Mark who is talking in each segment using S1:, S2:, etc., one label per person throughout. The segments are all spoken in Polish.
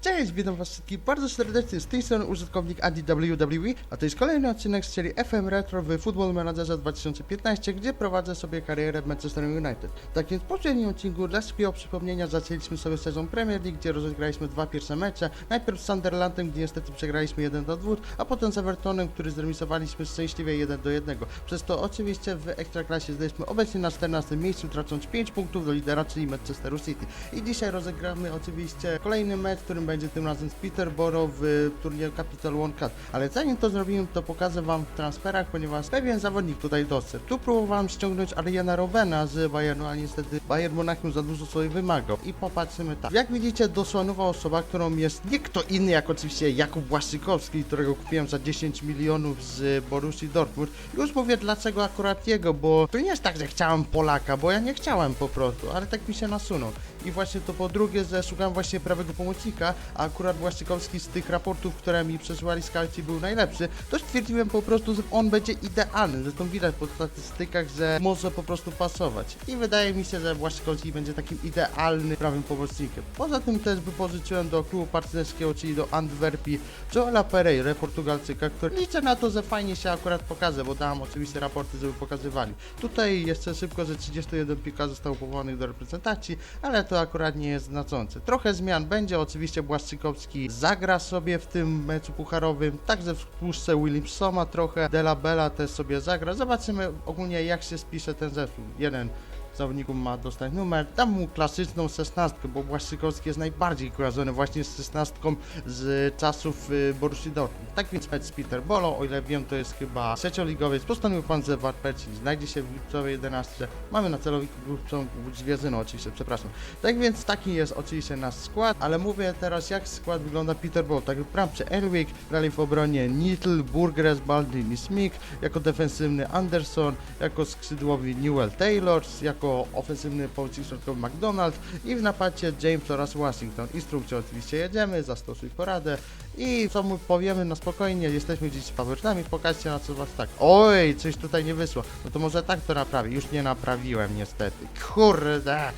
S1: Cześć, witam was wszystkich bardzo serdecznie, z tej strony użytkownik ADWWE, a to jest kolejny odcinek z serii FM Retro w Football Managerze 2015, gdzie prowadzę sobie karierę w Manchester United. Tak więc w poprzednim odcinku dla szybkiego przypomnienia zaczęliśmy sobie sezon Premier League, gdzie rozegraliśmy dwa pierwsze mecze, najpierw z Sunderlandem, gdzie niestety przegraliśmy 1 do 2, a potem z Evertonem, który zremisowaliśmy szczęśliwie 1 do 1. Przez to oczywiście w Ekstraklasie jesteśmy obecnie na 14 miejscu, tracąc 5 punktów do lidera, czyli Manchesteru City. I dzisiaj rozegramy oczywiście kolejny mecz, którym będzie tym razem z Peterborough w turnieju Capital One Cup. Ale zanim to zrobimy, to pokażę wam w transferach, ponieważ pewien zawodnik tutaj doszedł. Tu próbowałem ściągnąć Ariana Robena z Bayernu, ale niestety Bayern Monachium za dużo sobie wymagał. I popatrzymy tak. Jak widzicie, doszła nowa osoba, którą jest nie kto inny, jak oczywiście Jakub Błaszczykowski, którego kupiłem za 10 milionów z Borussii Dortmund. Już mówię dlaczego akurat jego, bo to nie jest tak, że chciałem Polaka, bo ja nie chciałem po prostu, ale tak mi się nasunął. I właśnie to po drugie, że szukałem właśnie prawego pomocnika, a akurat Błaszczykowski z tych raportów, które mi przesyłali skauci był najlepszy, to stwierdziłem po prostu, że on będzie idealny. Zresztą widać po statystykach, że może po prostu pasować. I wydaje mi się, że Błaszczykowski będzie takim idealnym prawym pomocnikiem. Poza tym też wypożyczyłem do klubu partnerskiego, czyli do Antwerpii, Joela Pereira, Portugalczyka, który liczę na to, że fajnie się akurat pokaże, bo dałem oczywiście raporty, żeby pokazywali. Tutaj jeszcze szybko, że 31 piłkarzy zostało powołanych do reprezentacji, ale to akurat nie jest znaczące. Trochę zmian będzie, oczywiście Błaszczykowski zagra sobie w tym meczu pucharowym, także wpuszczę Williamsona trochę, Della Bella też sobie zagra. Zobaczymy ogólnie jak się spisze ten zespół. Jeden zawodników ma dostać numer, dam mu klasyczną szesnastkę, bo Błaszczykowski jest najbardziej kojarzony właśnie z szesnastką z czasów y, Borussii Dortmund. Tak więc mecz z Peterborough, o ile wiem to jest chyba trzecioligowiec, postanowił pan ze Warpeci, znajdzie się w lipcowej 11. Mamy na celowniku grupą Zwierzyno oczywiście, przepraszam. Tak więc taki jest oczywiście nasz skład, ale mówię teraz jak skład wygląda Peterborough. Tak bramce Elwick, grali w obronie Nitl, Burgres, Baldini, Smith, jako defensywny Anderson, jako skrzydłowi Newell Taylors, jako ofensywny pomocnik środkowy McDonald i w napadzie James oraz Washington. Instrukcję oczywiście jedziemy, zastosuj poradę i co mu powiemy na spokojnie, jesteśmy dziś z faworytami, pokażcie na co was tak. Oj, coś tutaj nie wyszło. No to może tak to naprawię. Już nie naprawiłem niestety. Kurde.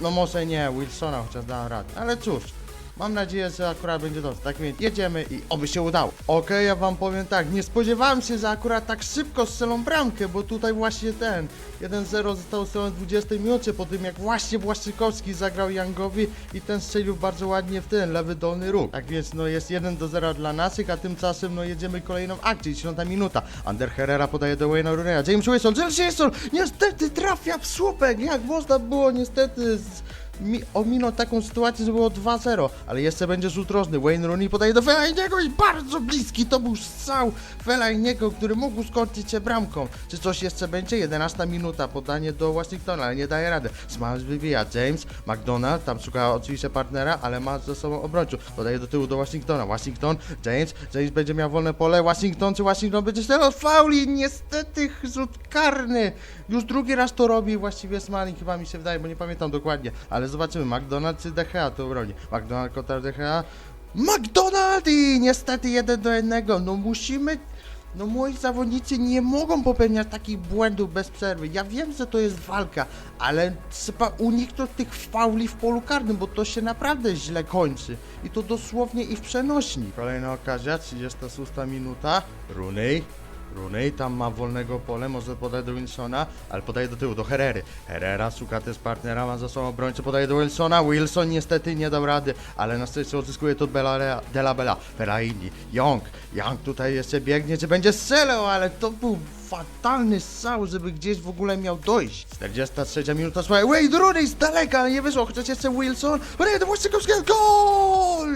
S1: No może nie, Wilsona chociaż dałem radę. Ale cóż, mam nadzieję, że akurat będzie dobrze. Tak więc jedziemy i oby się udało. Okej, ja wam powiem tak, nie spodziewałem się, że akurat tak szybko strzelą bramkę, bo tutaj właśnie ten 1-0 został strzelony w 20 minucie po tym jak właśnie Błaszczykowski zagrał Youngowi i ten strzelił bardzo ładnie w ten lewy dolny róg. Tak więc no jest 1 do 0 dla naszych, a tymczasem no jedziemy kolejną akcję, 10 minuta. Ander Herrera podaje do Wayne'a Rooney'a, James Wilson, James Wilson niestety trafia w słupek, jak można było niestety z mi, ominął taką sytuację, że było 2-0, ale jeszcze będzie rzut rożny. Wayne Rooney podaje do Fellainiego i bardzo bliski to był strzał Fellainiego, który mógł skończyć się bramką. Czy coś jeszcze będzie? 11 minuta, podanie do Washingtona, ale nie daje rady. Smiles wybija, James, McDonald, tam szuka oczywiście partnera, ale ma ze sobą obrońców. Podaje do tyłu do Washingtona, Washington, James, James będzie miał wolne pole, Washington, czy Washington będzie strzelał fauli? Niestety rzut karny. Już drugi raz to robi właściwie Smalling, chyba mi się wydaje, bo nie pamiętam dokładnie, ale zobaczymy, McDonald czy Gea to broni. McDonald kontra De Gea. McDonald i niestety jeden do jednego, no musimy... No moi zawodnicy nie mogą popełniać takich błędów bez przerwy. Ja wiem, że to jest walka, ale trzeba uniknąć tych fauli w polu karnym, bo to się naprawdę źle kończy. I to dosłownie i w przenośni. Kolejna okazja, 36 minuta. Rooney. Rooney tam ma wolnego pole, może podać do Wilsona, ale podaje do tyłu, do Herrery. Herrera szuka też partnera, ma za sobą obrońcę, podaje do Wilsona. Wilson niestety nie dał rady, ale na szczęście odzyskuje to Bella, Della Bella. Fellaini, Young. Young tutaj jeszcze biegnie, czy będzie strzelał, ale to był fatalny strzał, żeby gdzieś w ogóle miał dojść. 43 minuta, słuchaj, Wade Rooney z daleka, ale nie wyszło, chociaż jeszcze Wilson. Podaje do Wojciechowskiego, gol!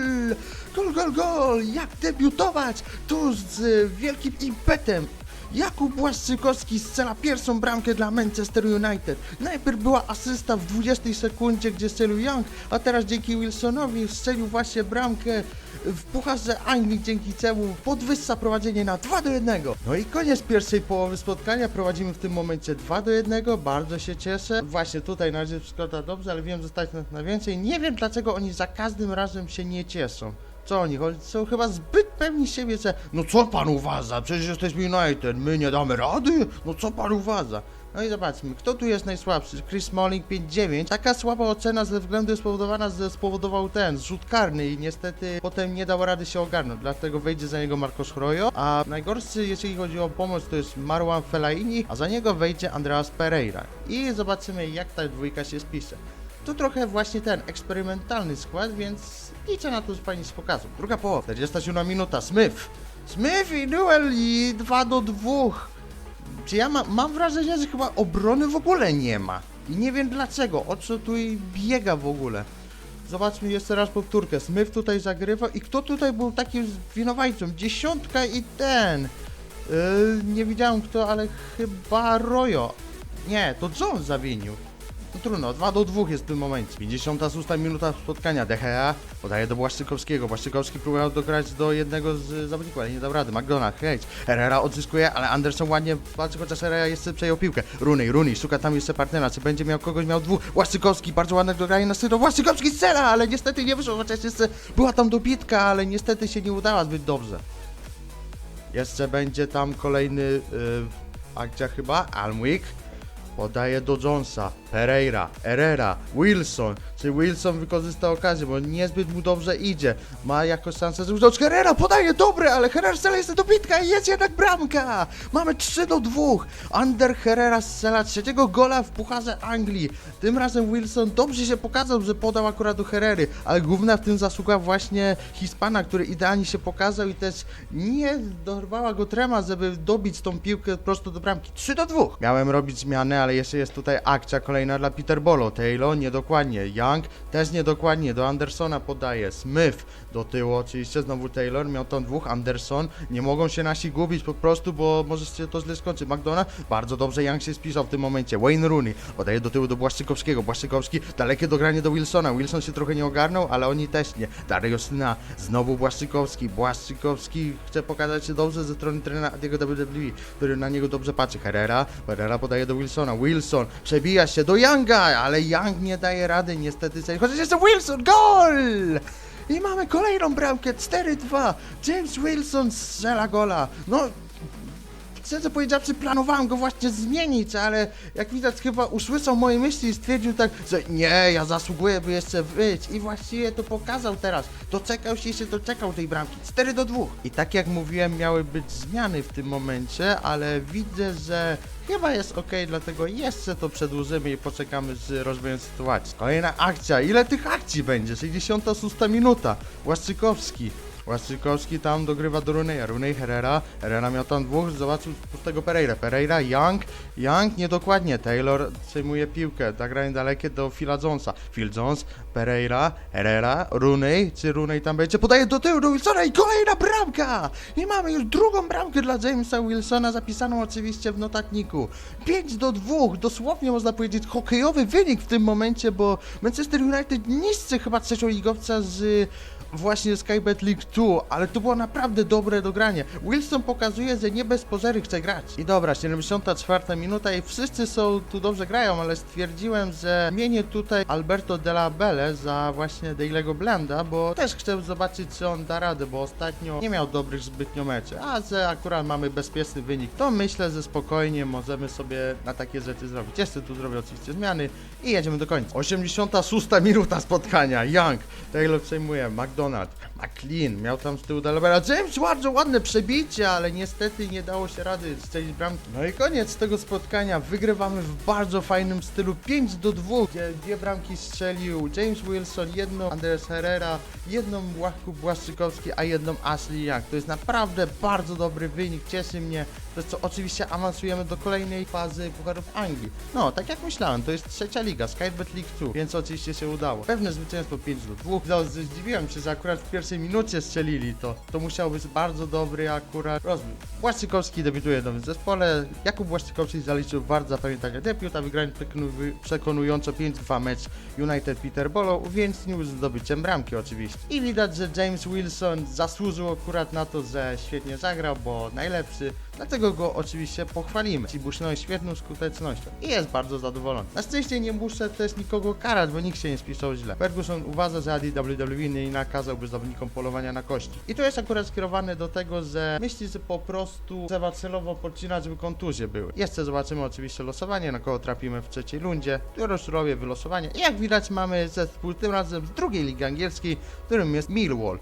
S1: Gol, gol, gol! Jak debiutować? Tu z y, wielkim impetem. Jakub Błaszczykowski strzela pierwszą bramkę dla Manchester United. Najpierw była asysta w 20 sekundzie, gdzie strzelił Young, a teraz dzięki Wilsonowi strzelił właśnie bramkę w Pucharze Anglii, dzięki czemu podwyższa prowadzenie na 2 do 1. No i koniec pierwszej połowy spotkania. Prowadzimy w tym momencie 2 do 1. Bardzo się cieszę. Właśnie tutaj na razie wszystko dobrze, ale wiem, że stać na więcej. Nie wiem dlaczego oni za każdym razem się nie cieszą. Co oni? Oni są chyba zbyt pewni siebie, że no co pan uważa? Przecież jesteśmy United, my nie damy rady? No co pan uważa? No i zobaczmy, kto tu jest najsłabszy? Chris Smalling 5-9. Taka słaba ocena ze względu spowodowana, że spowodował ten zrzut karny i niestety potem nie dał rady się ogarnąć, dlatego wejdzie za niego Marcos Rojo, a najgorszy jeśli chodzi o pomoc to jest Marwan Fellaini, a za niego wejdzie Andreas Pereira. I zobaczymy jak ta dwójka się spisze. Tu trochę właśnie ten eksperymentalny skład, więc liczę na to, fajnie się pokazał. Druga połowa, 47 minuta, Smith. Smith i duel i 2 do 2. Czy ja ma, mam wrażenie, że chyba obrony w ogóle nie ma. I nie wiem dlaczego, o co tu biega w ogóle. Zobaczmy jeszcze raz powtórkę. Smith tutaj zagrywa i kto tutaj był takim winowajcą? Dziesiątka i ten. Yy, nie widziałem kto, ale chyba Rojo. Nie, to Jones zawinił. No trudno, 2 do 2 jest w tym momencie. 56 minuta spotkania. DHA podaje do Błaszczykowskiego. Błaszczykowski próbował dograć do jednego z zawodników, ale nie dał rady. McDonald, hejć. Herrera odzyskuje, ale Anderson ładnie walczy, chociaż Herrera jeszcze przejął piłkę. Runej, Runej, szuka tam jeszcze partnera. Czy będzie miał kogoś, miał dwóch. Błaszczykowski, bardzo ładne dogranie na stylu. Błaszczykowski strzela, ale niestety nie wyszło, chociaż jeszcze była tam dobitka, ale niestety się nie udała zbyt dobrze. Jeszcze będzie tam kolejny yy, akcja chyba, Almwick. Podaje do Jonesa, Pereira, Herrera, Wilson. Czy Wilson wykorzysta okazję, bo niezbyt mu dobrze idzie. Ma jakąś szansę zrobić. Herrera podaje dobre, ale Herrera strzela jest dobitka i jest jednak bramka. Mamy 3 do 2. Ander Herrera strzela trzeciego gola w Pucharze Anglii. Tym razem Wilson dobrze się pokazał, że podał akurat do Herrery, ale główna w tym zasługa właśnie Hiszpana, który idealnie się pokazał i też nie dorwała go trema, żeby dobić tą piłkę prosto do bramki. 3 do 2. Miałem robić zmianę, ale jeszcze jest tutaj akcja kolejna dla Peterbolo. Taylor niedokładnie, Young też niedokładnie, do Andersona podaje, Smith do tyłu oczywiście, znowu Taylor, miał tam dwóch, Anderson, nie mogą się nasi gubić po prostu, bo może się to źle skończyć. McDonald, bardzo dobrze Young się spisał w tym momencie, Wayne Rooney podaje do tyłu do Błaszczykowskiego, Błaszczykowski, dalekie dogranie do Wilsona, Wilson się trochę nie ogarnął, ale oni też nie. Dario Syna, znowu Błaszczykowski, Błaszczykowski chce pokazać się dobrze ze strony trenera Adiego WWE, który na niego dobrze patrzy. Herrera, Herrera podaje do Wilsona, Wilson przebija się do Younga, ale Young nie daje rady niestety, chociaż jeszcze Wilson, gol! I mamy kolejną bramkę, 4-2, James Wilson strzela gola, no Szczerze powiedziawszy, planowałem go właśnie zmienić, ale jak widać chyba usłyszał moje myśli i stwierdził tak, że nie, ja zasługuję, by jeszcze wyjść i właściwie to pokazał teraz. Doczekał się i się doczekał tej bramki. 4 do 2. I tak jak mówiłem, miały być zmiany w tym momencie, ale widzę, że chyba jest ok, dlatego jeszcze to przedłużymy i poczekamy z rozwojem sytuacji. Kolejna akcja. Ile tych akcji będzie? 66 minuta. Łaszczykowski. Łaszczykowski tam dogrywa do Runeya, Runej Herrera, Herrera miał tam dwóch, zobaczył pustego Pereira, Pereira, Young, Young niedokładnie, Taylor przejmuje piłkę, zagranie dalekie do Phila Jonesa, Phil Jones, Pereira, Herrera, Runej, czy Runej tam będzie, podaje do tyłu do Wilsona i kolejna bramka! I mamy już drugą bramkę dla Jamesa Wilsona, zapisaną oczywiście w notatniku. 5 do 2, dosłownie można powiedzieć hokejowy wynik w tym momencie, bo Manchester United niszczy chyba trzecią ligowca z właśnie Skybet League 2, ale to było naprawdę dobre dogranie. Wilson pokazuje, że nie bez pozery chce grać. I dobra, 74 minuta i wszyscy są tu dobrze grają, ale stwierdziłem, że zmienię tutaj Alberto Della Belle za właśnie Dailego Blenda, bo też chcę zobaczyć, czy on da radę, bo ostatnio nie miał dobrych zbytnio meczy, a że akurat mamy bezpieczny wynik, to myślę, że spokojnie możemy sobie na takie rzeczy zrobić. Jeszcze tu zrobię oczywiście zmiany i jedziemy do końca. 86 minuta spotkania, Young, Taylor przejmuje, McDonald, McLean, miał tam z tyłu Delaware, James bardzo ładne przebicie, ale niestety nie dało się rady strzelić bramki. No i koniec tego spotkania, wygrywamy w bardzo fajnym stylu, 5 do 2, gdzie dwie bramki strzelił James Wilson, jedną Andres Herrera, jedną Łachków Błaszczykowski, a jedną Ashley Young. To jest naprawdę bardzo dobry wynik, cieszy mnie, to co oczywiście awansujemy do kolejnej fazy Pucharów Anglii. No, tak jak myślałem, to jest trzecia liga, Skybet League 2, więc oczywiście się udało. Pewne zwycięstwo 5 do 2. No, zdziwiłem się, że akurat w pierwszej minucie strzelili to. To musiał być bardzo dobry akurat rozwój. Błaszczykowski debiutuje w nowym zespole. Jakub Błaszczykowski zaliczył bardzo zapamiętany debiut, a wygrany przekonu- przekonująco 5-2 mecz United Peterborough, więc nie zdobyciem bramki oczywiście. I widać, że James Wilson zasłużył akurat na to, że świetnie zagrał, bo najlepszy Dlatego go oczywiście pochwalimy. Ci busznął świetną skutecznością i jest bardzo zadowolony. Na szczęście nie muszę też nikogo karać, bo nikt się nie spisał źle. Ferguson uważa, że Adi WWE nie nakazałby zawodnikom polowania na kości. I to jest akurat skierowane do tego, że myśli, że po prostu trzeba celowo podcinać, żeby kontuzje były. Jeszcze zobaczymy oczywiście losowanie, na kogo trafimy w trzeciej rundzie. Tu już robię wylosowanie. I jak widać mamy zespół tym razem z drugiej ligi angielskiej, którym jest Millwall.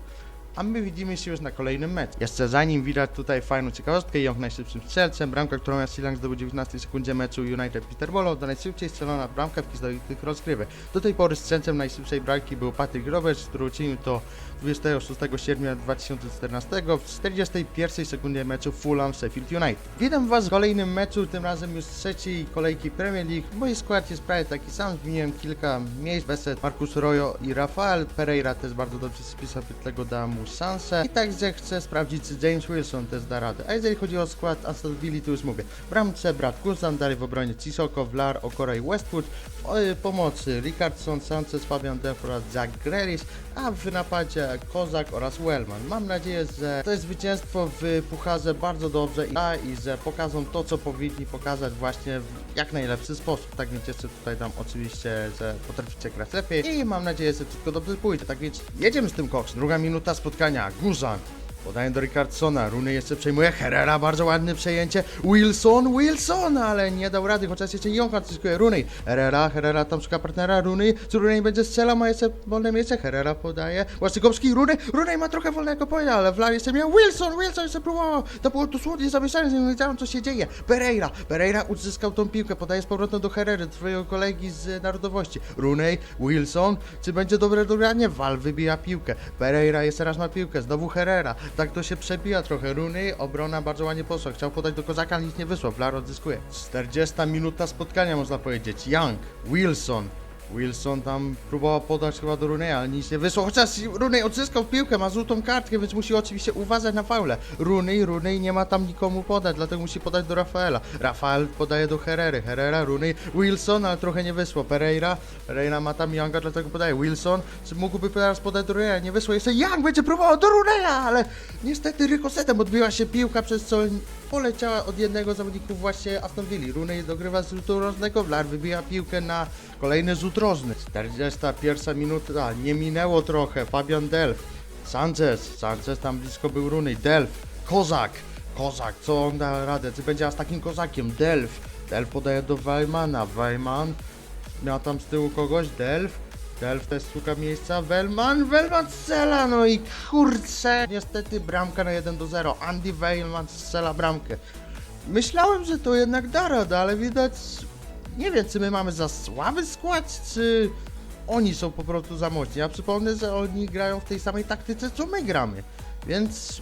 S1: A my widzimy się już na kolejnym meczu. Jeszcze zanim widać tutaj fajną ciekawostkę, Young najszybszym strzelcem, bramka, którą Jan Silang zdobył w 19 sekundzie meczu United Peterborough, to najszybciej strzelona bramka w historii rozgrywek. Do tej pory strzelcem najszybszej bramki był Patrick Roberts, który uczynił to 26 sierpnia 2014 w 41 sekundzie meczu Fulham Sheffield United. Witam Was w kolejnym meczu, tym razem już z trzeciej kolejki Premier League. Mój skład jest prawie taki sam, zmieniłem kilka miejsc, Beset, Marcus Royo i Rafael. Pereira też bardzo dobrze spisał, dlatego dałem mu szansę. I także chcę sprawdzić, czy James Wilson też da radę. A jeżeli chodzi o skład Aston Villa, to już mówię. W bramce Brad Guzan, dalej w obronie Cisoko, Vlar, Okora i Westwood. W e, pomocy Richardson, Sanchez, Fabian Delph oraz Jack Grealish, a w napadzie Kozak oraz Wellman. Mam nadzieję, że to zwycięstwo w Pucharze bardzo dobrze da i że pokażą to, co powinni pokazać właśnie w jak najlepszy sposób. Tak więc jeszcze tutaj dam oczywiście, że potraficie grać lepiej i mam nadzieję, że wszystko dobrze pójdzie. Tak więc jedziemy z tym koks. Druga minuta spotkania. Guzan. Podaję do Richardsona, Runy jeszcze przejmuje, Herrera, bardzo ładne przejęcie, Wilson, Wilson, ale nie dał rady, chociaż jeszcze Jąka zyskuje, Runy, Herrera, Herrera tam szuka partnera, Runy, czy Runy będzie strzelał, ma jeszcze wolne miejsce, Herrera podaje, Łaszczykowski, Runy, Runy ma trochę wolnego pola, ale Vlar jeszcze miał, Wilson, Wilson jeszcze próbował, to było dosłownie zamieszanie, nie wiedziałem co się dzieje, Pereira, Pereira uzyskał tą piłkę, podaje z powrotem do Herrery, twojego kolegi z narodowości, Runy, Wilson, czy będzie dobre dogranie, Val wybija piłkę, Pereira jeszcze raz ma piłkę, znowu Herrera, tak to się przebija trochę. Runy, obrona bardzo ładnie poszła. Chciał podać do Kozaka, ale nic nie wyszło. Vlar odzyskuje. 40 minuta spotkania można powiedzieć. Young, Wilson. Wilson tam próbował podać chyba do Runeya, ale nic nie wyszło. Chociaż Runej odzyskał piłkę, ma żółtą kartkę, więc musi oczywiście uważać na faule. Runej, Runej nie ma tam nikomu podać, dlatego musi podać do Rafaela. Rafael podaje do Herrery. Herrera, Runej, Wilson, ale trochę nie wyszło. Pereira, Pereira ma tam Younga, dlatego podaje. Wilson, mógłby teraz podać do Runeya? Nie wyszło. Jeszcze Young będzie próbował do Runeya, ale niestety rykosetem odbiła się piłka, przez co poleciała od jednego z zawodników właśnie Aston Villa. Runej dogrywa z rzutu rożnego, Vlar wybija piłkę na kolejny rzut rożny. 41 minuta, nie minęło trochę, Fabian Delf, Sanchez, Sanchez tam blisko był Runej, Delf, Kozak, Kozak, co on da radę, czy będzie aż takim kozakiem, Delf, Delf podaje do Weimana, Weiman miał tam z tyłu kogoś, Delf, Delf też szuka miejsca, Wellman, Wellman strzela, no i kurczę, niestety bramka na 1 do 0, Andy Wellman strzela bramkę. Myślałem, że to jednak da radę, ale widać, nie wiem, czy my mamy za słaby skład, czy oni są po prostu za mocni. Ja przypomnę, że oni grają w tej samej taktyce, co my gramy, więc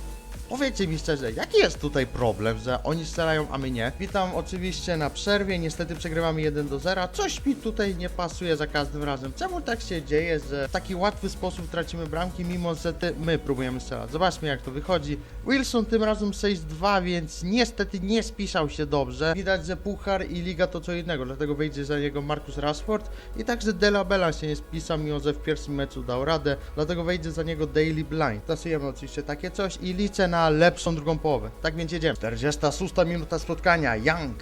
S1: Powiedzcie mi szczerze, jaki jest tutaj problem, że oni strzelają, a my nie? Witam oczywiście na przerwie, niestety przegrywamy 1 do 0. Coś mi tutaj nie pasuje za każdym razem. Czemu tak się dzieje, że w taki łatwy sposób tracimy bramki, mimo że my próbujemy strzelać? Zobaczmy jak to wychodzi. Wilson tym razem 6-2, więc niestety nie spisał się dobrze. Widać, że Puchar i Liga to co innego, dlatego wejdzie za niego Marcus Rashford i także Dela Bella się nie spisał, mimo że w pierwszym meczu dał radę, dlatego wejdzie za niego Daily Blind. Tasujemy oczywiście takie coś i liczę na lepszą drugą połowę. Tak więc jedziemy. 46 minuta spotkania. Young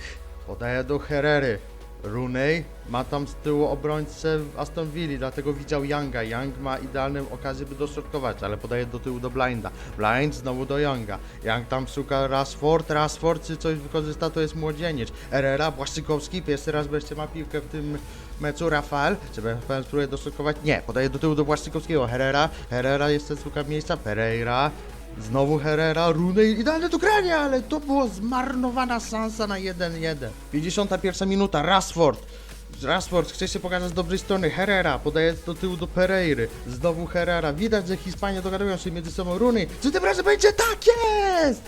S1: podaje do Herrery. Rooney ma tam z tyłu obrońcę w Aston Villa, dlatego widział Younga. Young ma idealną okazję, by dośrodkować, ale podaje do tyłu do Blinda. Blind znowu do Younga. Young tam szuka Rashford, Rashford czy coś wykorzysta, to jest młodzieniec. Herrera, Błaszczykowski, pierwszy raz wreszcie ma piłkę w tym meczu. Rafael, czy Rafael spróbuje dośrodkować? Nie, podaje do tyłu do Błaszczykowskiego. Herrera, Herrera jeszcze szuka miejsca. Pereira, Znowu Herrera, Rooney, idealne do grania, ale to była zmarnowana szansa na 1-1. 51 minuta, Rashford. Rashford chce się pokazać z dobrej strony. Herrera podaje do tyłu do Pereiry. Znowu Herrera. Widać, że Hiszpanie dogadują się między sobą. Rooney. Czy tym razem będzie? Tak jest!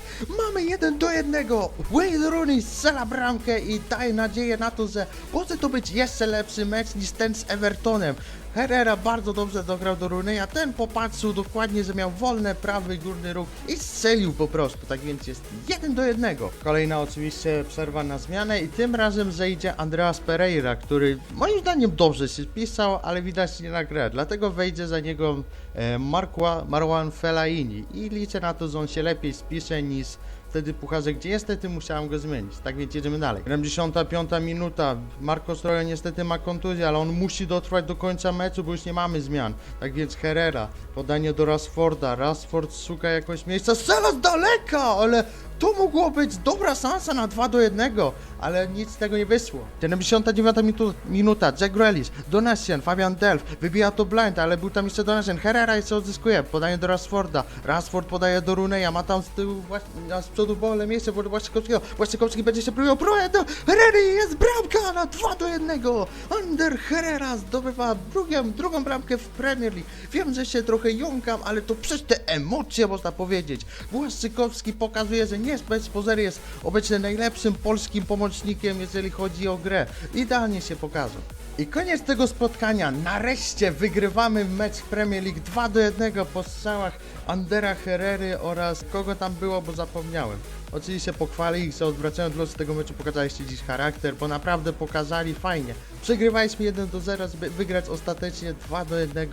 S1: Mamy jeden do jednego. Wayne Rooney strzela bramkę i daje nadzieję na to, że może to być jeszcze lepszy mecz niż ten z Evertonem. Herrera bardzo dobrze dograł do Runeya, ten popatrzył dokładnie, że miał wolny prawy górny róg i strzelił po prostu, tak więc jest jeden do jednego. Kolejna oczywiście przerwa na zmianę i tym razem zejdzie Andreas Pereira, który moim zdaniem dobrze się spisał, ale widać nie na grę, dlatego wejdzie za niego e, Markła, Marwan Fellaini i liczę na to, że on się lepiej spisze niż wtedy pucharze, gdzie niestety musiałem go zmienić. Tak więc jedziemy dalej. 75 minuta. Marco Stroja niestety ma kontuzję, ale on musi dotrwać do końca meczu, bo już nie mamy zmian. Tak więc Herrera, podanie do Rashforda. Rashford szuka jakoś miejsca. Strzela z daleka, ale to mogło być dobra szansa na 2 do 1, ale nic z tego nie wyszło. 79 mitu, minuta, Jack Grealish, Donatian, Fabian Delph, wybija to blind, ale był tam jeszcze Donatian, Herrera jeszcze odzyskuje, podaje do Rashforda, Rashford podaje do Runeya, ma tam z tyłu, z przodu wolne miejsce Błaszczykowskiego, Błaszczykowski będzie się próbował, próbuje do Herrery, jest bramka na 2 do 1, Ander Herrera zdobywa drugą, drugą bramkę w Premier League. Wiem, że się trochę jąkam, ale to przez te emocje można powiedzieć. Błaszczykowski pokazuje, że nie bez pozery jest obecnie najlepszym polskim pomocnikiem, jeżeli chodzi o grę. Idealnie się pokazał. I koniec tego spotkania. Nareszcie wygrywamy mecz Premier League 2 do 1 po strzałach Andera Herrery oraz kogo tam było, bo zapomniałem. Oczywiście pochwalę ich, że odwracając los tego meczu pokazaliście dziś charakter, bo naprawdę pokazali fajnie. Przegrywaliśmy 1 do 0, żeby wygrać ostatecznie 2 do 1,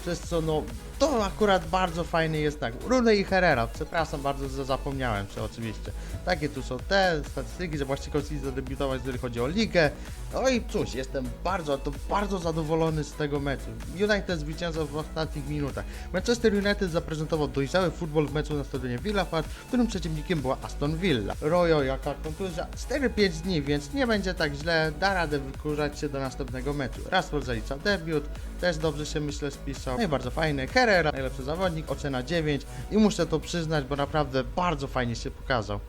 S1: przez co no to akurat bardzo fajny jest tak. Runy i Herrera, przepraszam bardzo, że zapomniałem się oczywiście. Takie tu są te statystyki, że Błaszczykowski zadebiutować, jeżeli chodzi o ligę. No i cóż, jestem bardzo, to bardzo zadowolony z tego meczu. United zwyciężał w ostatnich minutach. Manchester United zaprezentował dojrzały futbol w meczu na stadionie Villa Park, którym przeciwnikiem była Aston Villa. Rojo, jaka kontuzja, 4-5 dni, więc nie będzie tak źle, da radę wykurzać się do następnego meczu. Rashford zalicza debiut, też dobrze się myślę spisał. No i bardzo fajny. Herrera, najlepszy zawodnik, ocena 9 i muszę to przyznać, bo naprawdę bardzo fajnie się pokazał.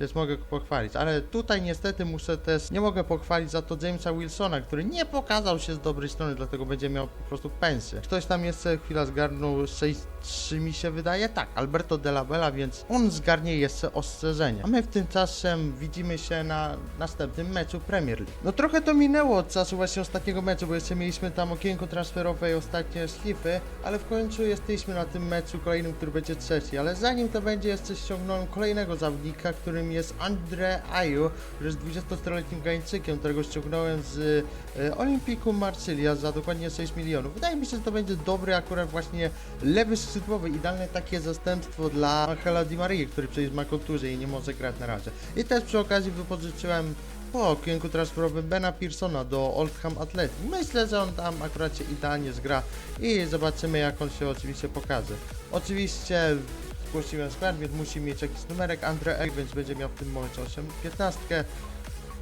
S1: Więc mogę go pochwalić, ale tutaj niestety muszę też, nie mogę pochwalić za to Jamesa Wilsona, który nie pokazał się z dobrej strony, dlatego będzie miał po prostu pensję. Ktoś tam jeszcze chwila zgarnął 6-3 mi się wydaje, tak, Alberto de la Bella, więc on zgarnie jeszcze ostrzeżenie. A my w tym czasem widzimy się na następnym meczu Premier League. No trochę to minęło od czasu właśnie ostatniego meczu, bo jeszcze mieliśmy tam okienko transferowe i ostatnie szlify, ale w końcu jesteśmy na tym meczu kolejnym, który będzie trzeci, ale zanim to będzie jeszcze ściągnąłem kolejnego zawodnika, którym jest Andre Ayew, który jest 24-letnim Gańczykiem, którego ściągnąłem z e, Olimpiku Marsylia za dokładnie 6 milionów. Wydaje mi się, że to będzie dobry akurat właśnie lewy skrzydłowy, idealne takie zastępstwo dla Angela Di który przecież ma kontuzję i nie może grać na razie. I też przy okazji wypożyczyłem po okienku transferowym Bena Pearsona do Oldham Athletic. Myślę, że on tam akurat się idealnie zgra i zobaczymy jak on się oczywiście pokaże. Oczywiście zgłosiłem skład, więc musi mieć jakiś numerek Andre Egg, więc będzie miał w tym momencie 8 15.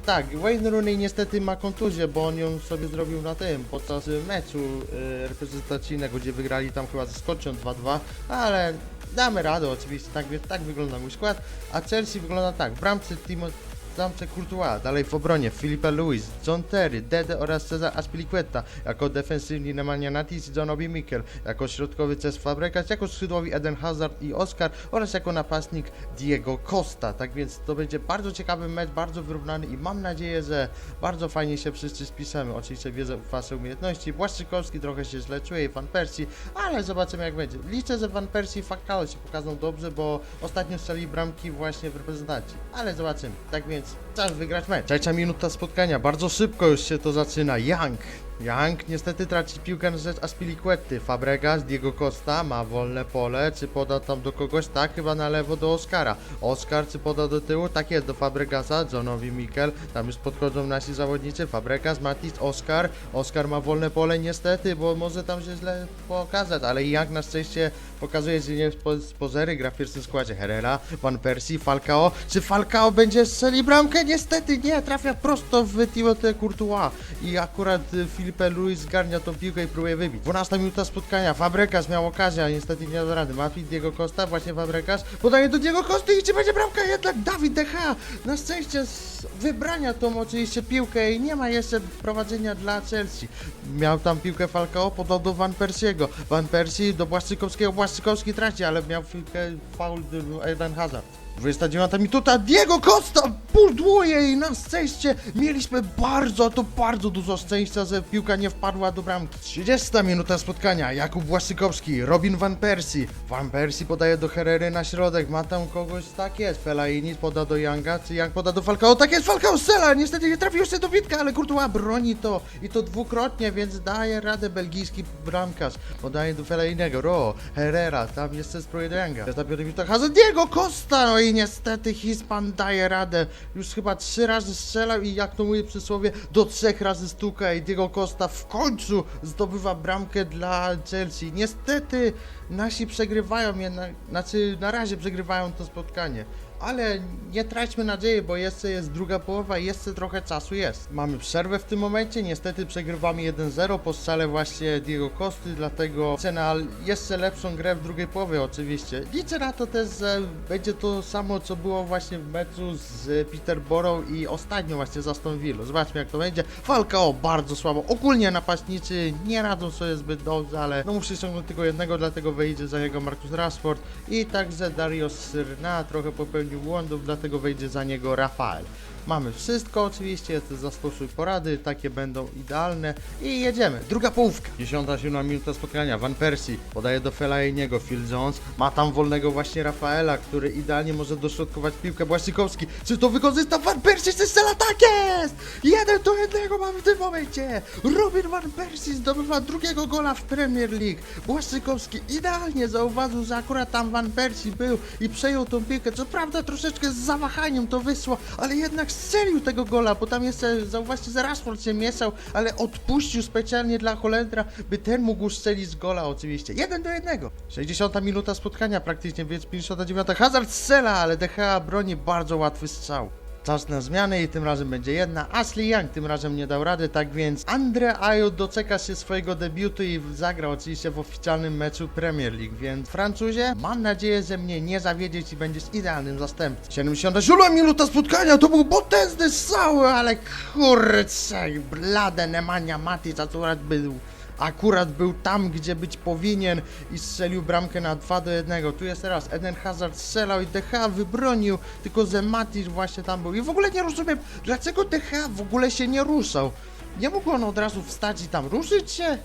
S1: Tak, Wayne Rooney niestety ma kontuzję, bo on ją sobie zrobił na tym, podczas meczu y, reprezentacyjnego, gdzie wygrali tam chyba ze Skotcją 2-2, ale damy radę oczywiście, tak, tak wygląda mój skład, a Chelsea wygląda tak, w bramce Timo bramce Courtois, dalej w obronie Filipe Luis, John Terry, Dede oraz Cesar Aspilicueta, jako defensywni Nemanja Natis i John Obi Mikel, jako środkowy Cesc Fabregas, jako skrzydłowi Eden Hazard i Oscar oraz jako napastnik Diego Costa. Tak więc to będzie bardzo ciekawy mecz, bardzo wyrównany i mam nadzieję, że bardzo fajnie się wszyscy spisamy. Oczywiście wierzę w Wasze umiejętności. Błaszczykowski trochę się źle czuje i Van Persie, ale zobaczymy jak będzie. Liczę, że Van Persie i się pokażą dobrze, bo ostatnio strzeli bramki właśnie w reprezentacji. Ale zobaczymy. Tak więc guys. Czas wygrać mecz. Trzecia minuta spotkania, bardzo szybko już się to zaczyna. Young. Young niestety traci piłkę na rzecz Aspilicuety. Fabregas, Diego Costa ma wolne pole. Czy poda tam do kogoś? Tak, chyba na lewo do Oscara. Oscar czy poda do tyłu? Tak jest, do Fabregasa, Johnowi Mikel. Tam już podchodzą nasi zawodnicy. Fabregas, Matis, Oscar. Oscar ma wolne pole niestety, bo może tam się źle pokazać, ale Young na szczęście pokazuje, że nie spo- z pozery gra w pierwszym składzie. Herrera, Van Persie, Falcao. Czy Falcao będzie strzeli bramkę? Niestety nie, trafia prosto w Timothée Courtois. I akurat y, Filipe Luis zgarnia tą piłkę i próbuje wybić. 12 minuta spotkania, Fabregas miał okazję, a niestety nie da rady. Matwi Diego Costa, właśnie Fabregas, podaje do Diego Costy i czy będzie bramka? Jednak Dawid Gea na szczęście z wybrania tą oczywiście piłkę i nie ma jeszcze prowadzenia dla Chelsea. Miał tam piłkę Falcao, podał do Van Persiego. Van Persie do Błaszczykowskiego, Błaszczykowski traci, ale miał piłkę faul do Eden Hazard. 29 minuta, Diego Costa pudłuje i na szczęście mieliśmy bardzo, to bardzo dużo szczęścia, że piłka nie wpadła do bramki. 30 minuta spotkania, Jakub Błaszczykowski, Robin Van Persie. Van Persie podaje do Herrery na środek, ma tam kogoś, tak jest, Fellaini poda do Younga, czy Young poda do Falcao, tak jest, Falcao strzela, niestety nie trafił jeszcze do Witka, ale Courtois broni to. I to dwukrotnie, więc daje radę belgijski bramkarz. Podaje do Fellainiego, Ro, Herrera, tam jeszcze spróbuje do Younga. 45 minuta, Diego Costa, no i niestety Hiszpan daje radę. Już chyba trzy razy strzelał i jak to mówi przysłowie, do trzech razy stuka i Diego Costa w końcu zdobywa bramkę dla Chelsea. Niestety nasi przegrywają jednak, znaczy na razie przegrywają to spotkanie. Ale nie traćmy nadziei, bo jeszcze jest druga połowa i jeszcze trochę czasu jest. Mamy przerwę w tym momencie, niestety przegrywamy 1-0 po strzale właśnie Diego Costy, dlatego liczę na jeszcze lepszą grę w drugiej połowie oczywiście. Liczę na to też, że będzie to samo co było właśnie w meczu z Peterborough i ostatnio właśnie z Aston Villa. Zobaczmy jak to będzie. Falcao bardzo słabo, ogólnie napastnicy nie radzą sobie zbyt dobrze, ale no muszę ściągnąć tylko jednego, dlatego wyjdzie za niego Marcus Rashford i także Dario Syrna trochę popełnił błędów, dlatego wejdzie za niego Rafael. Mamy wszystko oczywiście, zastosuj porady, takie będą idealne. I jedziemy. Druga połówka. 10-7 minuta spotkania, Van Persie podaje do Fellainiego, Phil Jones ma tam wolnego właśnie Rafaela, który idealnie może dośrodkować piłkę, Błaszczykowski, czy to wykorzysta? Van Persie, czy strzela, tak jest! Jeden do jednego mamy w tym momencie! Robin Van Persie zdobywa drugiego gola w Premier League, Błaszczykowski idealnie zauważył, że akurat tam Van Persie był i przejął tą piłkę, co prawda troszeczkę z zawahaniem to wyszło, ale jednak strzelił tego gola, bo tam jeszcze, zauważcie, że Rashford się mieszał, ale odpuścił specjalnie dla Holendra, by ten mógł strzelić gola oczywiście. Jeden do jednego. 60 minuta spotkania praktycznie, więc 59. Hazard strzela, ale DH broni bardzo łatwy strzał. Czas na zmiany i tym razem będzie jedna. Ashley Young tym razem nie dał rady, tak więc Andre Ayew doczeka się swojego debiutu i zagra oczywiście w oficjalnym meczu Premier League, więc Francuzie, mam nadzieję, że mnie nie zawiedzieć i będziesz idealnym zastępcą. 77 minuta spotkania, to był potężny strzał, ale kurczę, blade Nemanja Matic akurat był akurat był tam, gdzie być powinien i strzelił bramkę na 2 do 1. Tu jest teraz Eden Hazard strzelał i DH wybronił, tylko że Matic właśnie tam był. I w ogóle nie rozumiem, dlaczego DH w ogóle się nie ruszał. Nie mógł on od razu wstać i tam ruszyć się?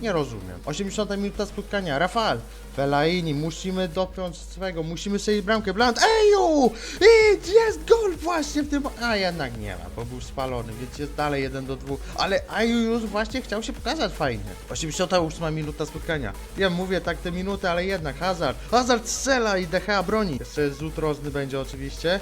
S1: Nie rozumiem. 80 minuta spotkania. Rafael. Fellaini, musimy dopiąć swego, musimy strzelić bramkę. Bland, eju! I jest gol właśnie w tym... A jednak nie ma, bo był spalony, więc jest dalej 1 do 2. Ale Aju już właśnie chciał się pokazać fajnie. 88 minuta spotkania. Ja mówię tak te minuty, ale jednak Hazard. Hazard strzela i DH broni. Jeszcze zrzut rożny będzie oczywiście.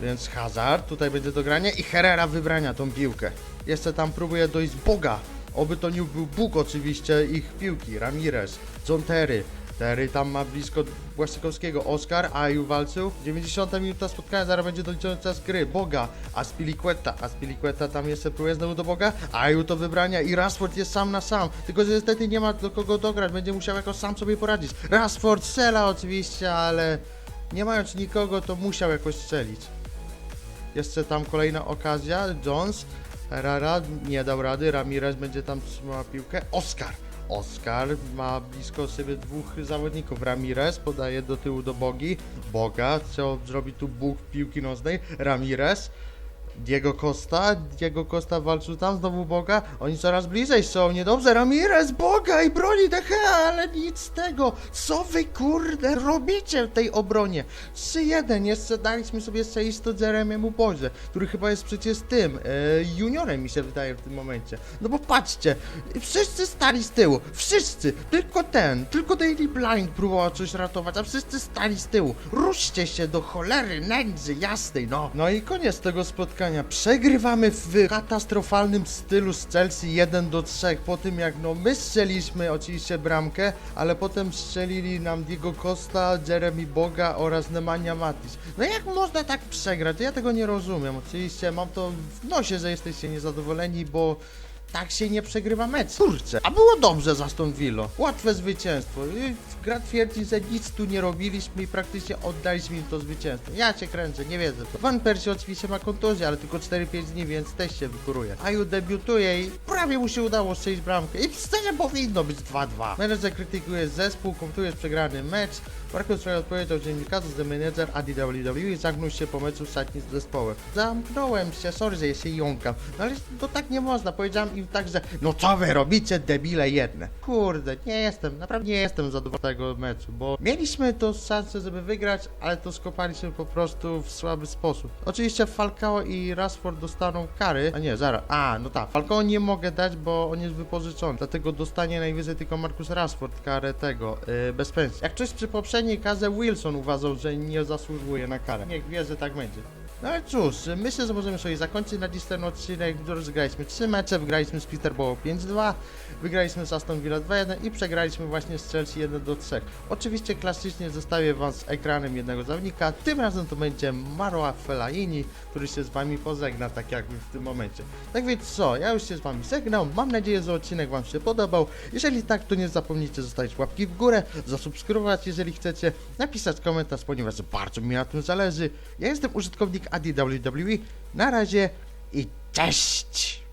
S1: Więc Hazard, tutaj będzie do grania i Herrera wybrania tą piłkę. Jeszcze tam próbuje dojść Boga. Oby to nie był Bóg oczywiście ich piłki. Ramirez, John Terry. Terry tam ma blisko Błaszczykowskiego. Oscar, Aju walczył. 90 minuta spotkania, zaraz będzie doliczony czas gry. Boga, Aspilicueta. Aspilicueta tam jeszcze próbuje znowu do Boga. Aju to wybrania i Rashford jest sam na sam. Tylko, że niestety nie ma do kogo dograć. Będzie musiał jakoś sam sobie poradzić. Rashford strzela oczywiście, ale nie mając nikogo, to musiał jakoś strzelić. Jeszcze tam kolejna okazja. Jones, Herrera nie dał rady. Ramirez będzie tam trzymała piłkę. Oscar. Oscar ma blisko siebie dwóch zawodników. Ramirez podaje do tyłu do Bogi. Boga, co zrobi tu Bóg piłki nożnej. Ramirez. Diego Costa, Diego Costa walczył tam, znowu Boga, oni coraz bliżej są, niedobrze, Ramirez, Boga i broni DH, ale nic z tego, co wy kurde robicie w tej obronie? 3-1, jeszcze daliśmy sobie strzelić to Jeremiemu Boże, który chyba jest przecież tym, e, juniorem mi się wydaje w tym momencie, no bo patrzcie, wszyscy stali z tyłu, wszyscy, tylko ten, tylko Daily Blind próbował coś ratować, a wszyscy stali z tyłu, ruszcie się do cholery, nędzy jasnej, no. No i koniec tego spotkania, przegrywamy w katastrofalnym stylu z Chelsea 1 do 3, po tym jak no my strzeliśmy oczywiście bramkę, ale potem strzelili nam Diego Costa, Jeremy Boga oraz Nemanja Matic. No jak można tak przegrać? Ja tego nie rozumiem. Oczywiście mam to w nosie, że jesteście niezadowoleni, bo tak się nie przegrywa mecz. Kurczę, a było dobrze za Aston Villa. Łatwe zwycięstwo. I Gra twierdzi, że nic tu nie robiliśmy i praktycznie oddaliśmy im to zwycięstwo. Ja cię kręcę, nie wiedzę to. Van Persie oczywiście ma kontuzję, ale tylko 4-5 dni, więc też się wykuruje. Aju debiutuje i prawie mu się udało strzelić bramkę. I szczerze powinno być 2-2. Menedżer krytykuje zespół, komentuje przegrany mecz. Marko swoje odpowiedział dziennikarzu, że menedżer ADWW zamknął się po meczu w z zespołem. Zamknąłem się, sorry, że się jąkam. No ale to tak nie można. Powiedziałem im tak, że no co wy robicie, debile jedne. Kurde, nie jestem, naprawdę nie jestem zadowolony z tego meczu, bo mieliśmy to szansę, żeby wygrać, ale to skopaliśmy po prostu w słaby sposób. Oczywiście Falcao i Rashford dostaną kary, a nie, zaraz, a, no tak, Falcao nie mogę dać, bo on jest wypożyczony, dlatego dostanie najwyżej tylko Marcus Rashford karę tego, yy, bez pensji. Jak ktoś przy poprzednim dziennikarze Wilson uważał, że nie zasługuje na karę. Niech wie, że tak będzie. No ale cóż, myślę, że możemy sobie zakończyć na dziś ten odcinek. Rozegraliśmy trzy mecze, wygraliśmy z Peterborough 5-2, wygraliśmy z Aston Villa 2-1 i przegraliśmy właśnie z Chelsea 1-3. Oczywiście klasycznie zostawię wam z ekranem jednego zawodnika, tym razem to będzie Maroa Fellaini, który się z wami pozegna, tak jakby w tym momencie. Tak więc co, ja już się z wami żegnam, mam nadzieję, że odcinek wam się podobał. Jeżeli tak, to nie zapomnijcie zostawić łapki w górę, zasubskrybować, jeżeli chcecie, napisać komentarz, ponieważ bardzo mi na tym zależy. Ja jestem użytkownik ADWWE, na razie i cześć!